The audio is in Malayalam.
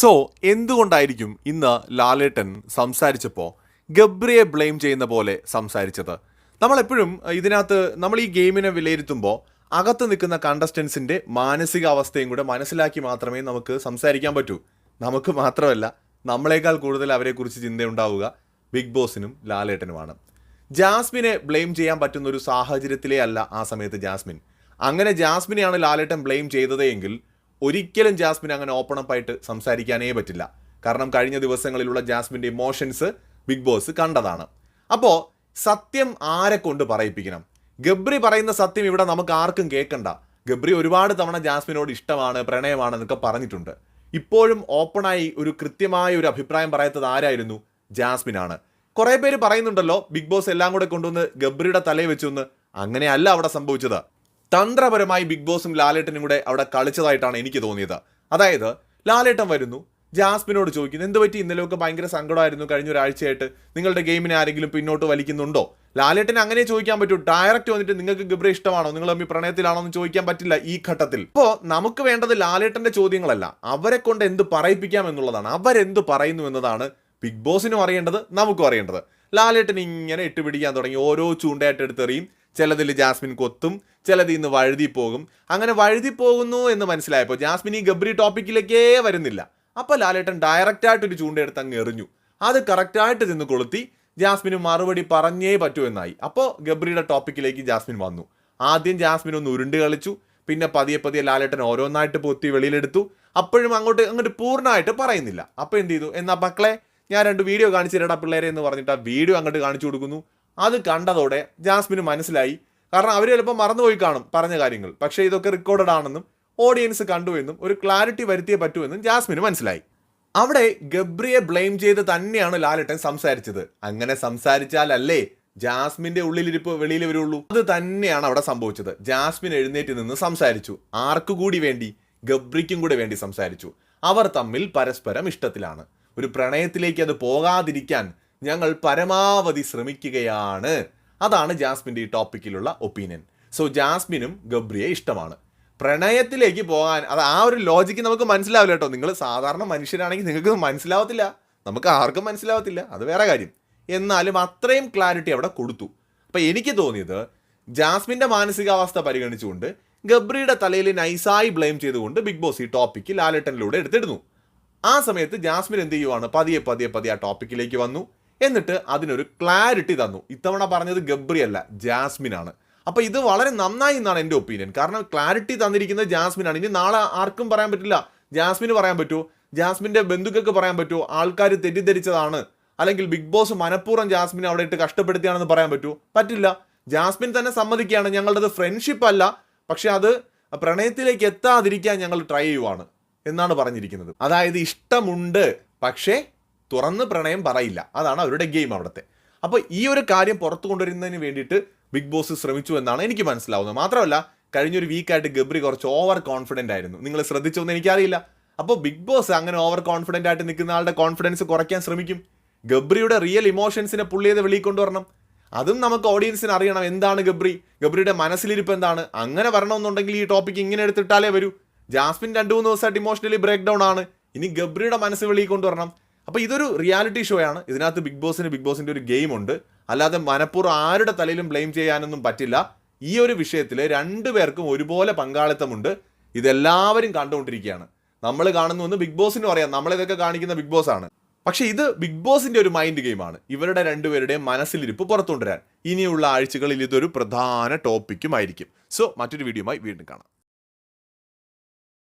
സോ എന്തുകൊണ്ടായിരിക്കും ഇന്ന് ലാലേട്ടൻ സംസാരിച്ചപ്പോൾ ഗബ്രിയെ ബ്ലെയിം ചെയ്യുന്ന പോലെ സംസാരിച്ചത്? നമ്മളെപ്പോഴും ഇതിനകത്ത് നമ്മൾ ഈ ഗെയിമിനെ വിലയിരുത്തുമ്പോൾ അകത്ത് നിൽക്കുന്ന കണ്ടസ്റ്റൻസിന്റെ മാനസികാവസ്ഥയും കൂടെ മനസ്സിലാക്കി മാത്രമേ നമുക്ക് സംസാരിക്കാൻ പറ്റൂ. നമുക്ക് മാത്രമല്ല നമ്മളെക്കാൾ കൂടുതൽ അവരെക്കുറിച്ച് ചിന്തയുണ്ടാവുക ബിഗ് ബോസിനും ലാലേട്ടനുമാണ്. ജാസ്മിനെ ബ്ലെയിം ചെയ്യാൻ പറ്റുന്ന ഒരു സാഹചര്യത്തിലേ അല്ല ആ സമയത്ത് ജാസ്മിൻ. അങ്ങനെ ജാസ്മിനെയാണ് ലാലേട്ടൻ ബ്ലെയിം ചെയ്തത് എങ്കിൽ ഒരിക്കലും ജാസ്മിൻ അങ്ങനെ ഓപ്പൺ അപ്പ് ആയിട്ട് സംസാരിക്കാനേ പറ്റില്ല. കാരണം കഴിഞ്ഞ ദിവസങ്ങളിലുള്ള ജാസ്മിന്റെ ഇമോഷൻസ് ബിഗ് ബോസ് കണ്ടതാണ്. അപ്പോൾ സത്യം ആരെ കൊണ്ട് പറയിപ്പിക്കണം? ഗബ്രി പറയുന്ന സത്യം ഇവിടെ നമുക്ക് ആർക്കും കേൾക്കണ്ട. ഗബ്രി ഒരുപാട് തവണ ജാസ്മിനോട് ഇഷ്ടമാണ് പ്രണയമാണ് എന്നൊക്കെ പറഞ്ഞിട്ടുണ്ട്. ഇപ്പോഴും ഓപ്പണായി ഒരു കൃത്യമായ ഒരു അഭിപ്രായം പറയാത്തത് ആരായിരുന്നു? ജാസ്മിനാണ്. കുറേ പേര് പറയുന്നുണ്ടല്ലോ ബിഗ് ബോസ് എല്ലാം കൂടെ കൊണ്ടുവന്ന് ഗബ്രിയുടെ തലയിൽ വെച്ചൊന്ന്. അങ്ങനെയല്ല അവിടെ സംഭവിച്ചത്. തന്ത്രപരമായി ബിഗ് ബോസും ലാലേട്ടനും കൂടെ അവിടെ കളിച്ചതായിട്ടാണ് എനിക്ക് തോന്നിയത്. അതായത് ലാലേട്ടൻ വരുന്നു ജാസ്മിനോട് ചോദിക്കുന്നു എന്ത് പറ്റി? ഇന്നലെയൊക്കെ ഭയങ്കര സങ്കടമായിരുന്നു. കഴിഞ്ഞ ഒരാഴ്ചയായിട്ട് നിങ്ങളുടെ ഗെയിമിനെ ആരെങ്കിലും പിന്നോട്ട് വലിക്കുന്നുണ്ടോ? ലാലേട്ടൻ അങ്ങനെ ചോദിക്കാൻ പറ്റൂ. ഡയറക്റ്റ് വന്നിട്ട് നിങ്ങൾക്ക് ഗബ്രെ ഇഷ്ടമാണോ? നിങ്ങൾ തമ്മിൽ പ്രണയത്തിലാണോ? എന്ന് ചോദിക്കാൻ പറ്റില്ല ഈ ഘട്ടത്തിൽ. ഇപ്പോൾ നമുക്ക് വേണ്ടത് ലാലേട്ടന്റെ ചോദ്യങ്ങളല്ല. അവരെ കൊണ്ട് എന്ത് പറയിപ്പിക്കാം എന്നുള്ളതാണ്. അവരെന്ത് പറയുന്നു എന്നതാണ് ബിഗ് ബോസിനും അറിയേണ്ടത് നമുക്കും അറിയേണ്ടത്. ലാലേട്ടൻ ഇങ്ങനെ ഇട്ട് പിടിക്കാൻ തുടങ്ങി. ഓരോ ചൂണ്ടയായിട്ട് എടുത്തെറിയും. ചിലതിൽ ജാസ്മിൻ കൊത്തും ചിലതിൽ നിന്ന് വഴുതി പോകും. അങ്ങനെ വഴുതി പോകുന്നു എന്ന് മനസ്സിലായപ്പോൾ ജാസ്മിൻ ഈ ഗബ്രി ടോപ്പിക്കിലേക്കേ വരുന്നില്ല. അപ്പോൾ ലാലേട്ടൻ ഡയറക്റ്റായിട്ട് ഒരു ചൂണ്ടയെടുത്ത് അങ്ങ് എറിഞ്ഞു. അത് കറക്റ്റായിട്ട് നിന്ന് കൊളുത്തി ജാസ്മിന് മറുപടി പറഞ്ഞേ പറ്റൂ എന്നായി. അപ്പോൾ ഗബ്രിയുടെ ടോപ്പിക്കിലേക്ക് ജാസ്മിൻ വന്നു. ആദ്യം ജാസ്മിൻ ഒന്ന് ഉരുണ്ട് കളിച്ചു. പിന്നെ പതിയെ പതിയെ ലാലേട്ടൻ ഓരോന്നായിട്ട് പൊത്തി വെളിയിലെടുത്തു. അപ്പോഴും അങ്ങോട്ട് അങ്ങോട്ട് പൂർണമായിട്ട് പറയുന്നില്ല. അപ്പോൾ എന്ത് ചെയ്തു? എന്നാൽ മക്കളെ ഞാൻ രണ്ട് വീഡിയോ കാണിച്ചു തരടാ പിള്ളേരെ എന്ന് പറഞ്ഞിട്ട് ആ വീഡിയോ അങ്ങോട്ട് കാണിച്ചു കൊടുക്കുന്നു. അത് കണ്ടതോടെ ജാസ്മിന് മനസ്സിലായി. കാരണം അവർ ചിലപ്പോൾ മറന്നുപോയി കാണും പറഞ്ഞ കാര്യങ്ങൾ. പക്ഷേ ഇതൊക്കെ റെക്കോർഡഡ് ആണെന്നും ഓഡിയൻസ് കണ്ടു എന്നും ഒരു ക്ലാരിറ്റി വരുത്തിയേ പറ്റുമെന്നും ജാസ്മിന് മനസ്സിലായി. അവിടെ ഗബ്രിയെ ബ്ലെയിം ചെയ്ത് തന്നെയാണ് ലാലിട്ടൻ സംസാരിച്ചത്. അങ്ങനെ സംസാരിച്ചാലല്ലേ ജാസ്മിന്റെ ഉള്ളിലിരിപ്പ് വെളിയിൽ വരുള്ളൂ. അത് തന്നെയാണ് അവിടെ സംഭവിച്ചത്. ജാസ്മിൻ എഴുന്നേറ്റ് നിന്ന് സംസാരിച്ചു. ആർക്കു കൂടി വേണ്ടി? ഗബ്രിക്കും കൂടെ വേണ്ടി സംസാരിച്ചു. അവർ തമ്മിൽ പരസ്പരം ഇഷ്ടത്തിലാണ്. ഒരു പ്രണയത്തിലേക്ക് അത് പോകാതിരിക്കാൻ ഞങ്ങൾ പരമാവധി ശ്രമിക്കുകയാണ്. അതാണ് ജാസ്മിന്റെ ഈ ടോപ്പിക്കിലുള്ള ഒപ്പീനിയൻ. സോ ജാസ്മിനും ഗബ്രിയെ ഇഷ്ടമാണ്. പ്രണയത്തിലേക്ക് പോകാൻ അത് ആ ഒരു ലോജിക്ക് നമുക്ക് മനസ്സിലാവില്ല കേട്ടോ. നിങ്ങൾ സാധാരണ മനുഷ്യരാണെങ്കിൽ നിങ്ങൾക്ക് മനസ്സിലാവത്തില്ല. നമുക്ക് ആർക്കും മനസ്സിലാവത്തില്ല. അത് വേറെ കാര്യം. എന്നാലും അത്രയും ക്ലാരിറ്റി അവിടെ കൊടുത്തു. അപ്പം എനിക്ക് തോന്നിയത് ജാസ്മിന്റെ മാനസികാവസ്ഥ പരിഗണിച്ചുകൊണ്ട് ഗബ്രിയുടെ തലയിൽ നൈസായി ബ്ലെയിം ചെയ്തുകൊണ്ട് ബിഗ് ബോസ് ഈ ടോപ്പിക്ക് ലാലട്ടനിലൂടെ എടുത്തിടുന്നു. ആ സമയത്ത് ജാസ്മിൻ എന്ത് ചെയ്യുവാണ്? പതിയെ പതിയെ പതിയെ ആ ടോപ്പിക്കിലേക്ക് വന്നു. എന്നിട്ട് അതിനൊരു ക്ലാരിറ്റി തന്നു. ഇത്തവണ പറഞ്ഞത് ഗബ്രി അല്ല ജാസ്മിൻ ആണ് അപ്പൊ ഇത് വളരെ നന്നായി എന്നാണ് എന്റെ ഒപ്പീനിയൻ കാരണം ക്ലാരിറ്റി തന്നിരിക്കുന്നത് ജാസ്മിൻ ആണ് ഇനി നാളെ ആർക്കും പറയാൻ പറ്റില്ല. ജാസ്മിന് പറയാൻ പറ്റുമോ ജാസ്മിന്റെ ബന്ധുക്കൾക്ക് പറയാൻ പറ്റുമോ ആൾക്കാർ തെറ്റിദ്ധരിച്ചതാണ്. അല്ലെങ്കിൽ ബിഗ് ബോസ് മനഃപൂർവം ജാസ്മിനെ അവിടെ ഇട്ട് കഷ്ടപ്പെടുത്തിയാണെന്ന് പറയാൻ പറ്റുമോ പറ്റില്ല. ജാസ്മിൻ തന്നെ സമ്മതിക്കുകയാണ്. ഞങ്ങളുടേത് ഫ്രണ്ട്ഷിപ്പ് അല്ല. പക്ഷെ അത് പ്രണയത്തിലേക്ക് എത്താതിരിക്കാൻ ഞങ്ങൾ ട്രൈ ചെയ്യുവാണ്. എന്നാണ് പറഞ്ഞിരിക്കുന്നത്. അതായത് ഇഷ്ടമുണ്ട് പക്ഷേ തുറന്ന് പ്രണയം പറയില്ല. അതാണ് അവരുടെ ഗെയിം അവിടുത്തെ. അപ്പോൾ ഈ ഒരു കാര്യം പുറത്തു കൊണ്ടുവരുന്നതിന് വേണ്ടിയിട്ട് ബിഗ് ബോസ് ശ്രമിച്ചു എന്നാണ് എനിക്ക് മനസ്സിലാവുന്നത്. മാത്രമല്ല കഴിഞ്ഞൊരു വീക്കായിട്ട് ഗബ്രി കുറച്ച് ഓവർ കോൺഫിഡന്റ് ആയിരുന്നു. നിങ്ങൾ ശ്രദ്ധിച്ചോന്ന് എനിക്കറിയില്ല. അപ്പോൾ ബിഗ് ബോസ് അങ്ങനെ ഓവർ കോൺഫിഡന്റ് ആയിട്ട് നിൽക്കുന്ന ആളുടെ കോൺഫിഡൻസ് കുറയ്ക്കാൻ ശ്രമിക്കും. ഗബ്രിയുടെ റിയൽ ഇമോഷൻസിനെ പുള്ളിയത് വെളിയിൽ കൊണ്ടുവരണം? അതും നമുക്ക് ഓഡിയൻസിന് അറിയണം. എന്താണ് ഗബ്രി? ഗബ്രിയുടെ മനസ്സിലിരിപ്പ് എന്താണ്? അങ്ങനെ വരണമെന്നുണ്ടെങ്കിൽ ഈ ടോപ്പിക് ഇങ്ങനെ എടുത്തിട്ടാലേ വരൂ. ജാസ്മിൻ രണ്ടു മൂന്ന് ദിവസമായിട്ട് ഇമോഷണലി ബ്രേക്ക് ഡൗൺ ആണ്. ഇനി ഗബ്രിയുടെ മനസ്സ് വെളിയിൽ കൊണ്ടുവരണം. അപ്പോൾ ഇതൊരു റിയാലിറ്റി ഷോ ആണ്. ഇതിനകത്ത് ബിഗ് ബോസിന് ബിഗ് ബോസിന്റെ ഒരു ഗെയിം ഉണ്ട്. അല്ലാതെ മനഃപൂർവം ആരുടെ തലയിലും ബ്ലെയിം ചെയ്യാനൊന്നും പറ്റില്ല. ഈ ഒരു വിഷയത്തിൽ രണ്ടുപേർക്കും ഒരുപോലെ പങ്കാളിത്തമുണ്ട്. ഇതെല്ലാവരും കണ്ടുകൊണ്ടിരിക്കുകയാണ്. നമ്മൾ കാണുന്നു എന്ന് ബിഗ് ബോസിനും അറിയാം നമ്മളിതൊക്കെ കാണിക്കുന്ന ബിഗ് ബോസ് ആണ്. പക്ഷേ ഇത് ബിഗ് ബോസിന്റെ ഒരു മൈൻഡ് ഗെയിമാണ് ഇവരുടെ രണ്ടുപേരുടെയും മനസ്സിലിരിപ്പ് പുറത്തുകൊണ്ടുവരാൻ. ഇനിയുള്ള ആഴ്ചകളിൽ ഇതൊരു പ്രധാന ടോപ്പിക്കും ആയിരിക്കും. സോ മറ്റൊരു വീഡിയോയുമായി വീണ്ടും കാണാം.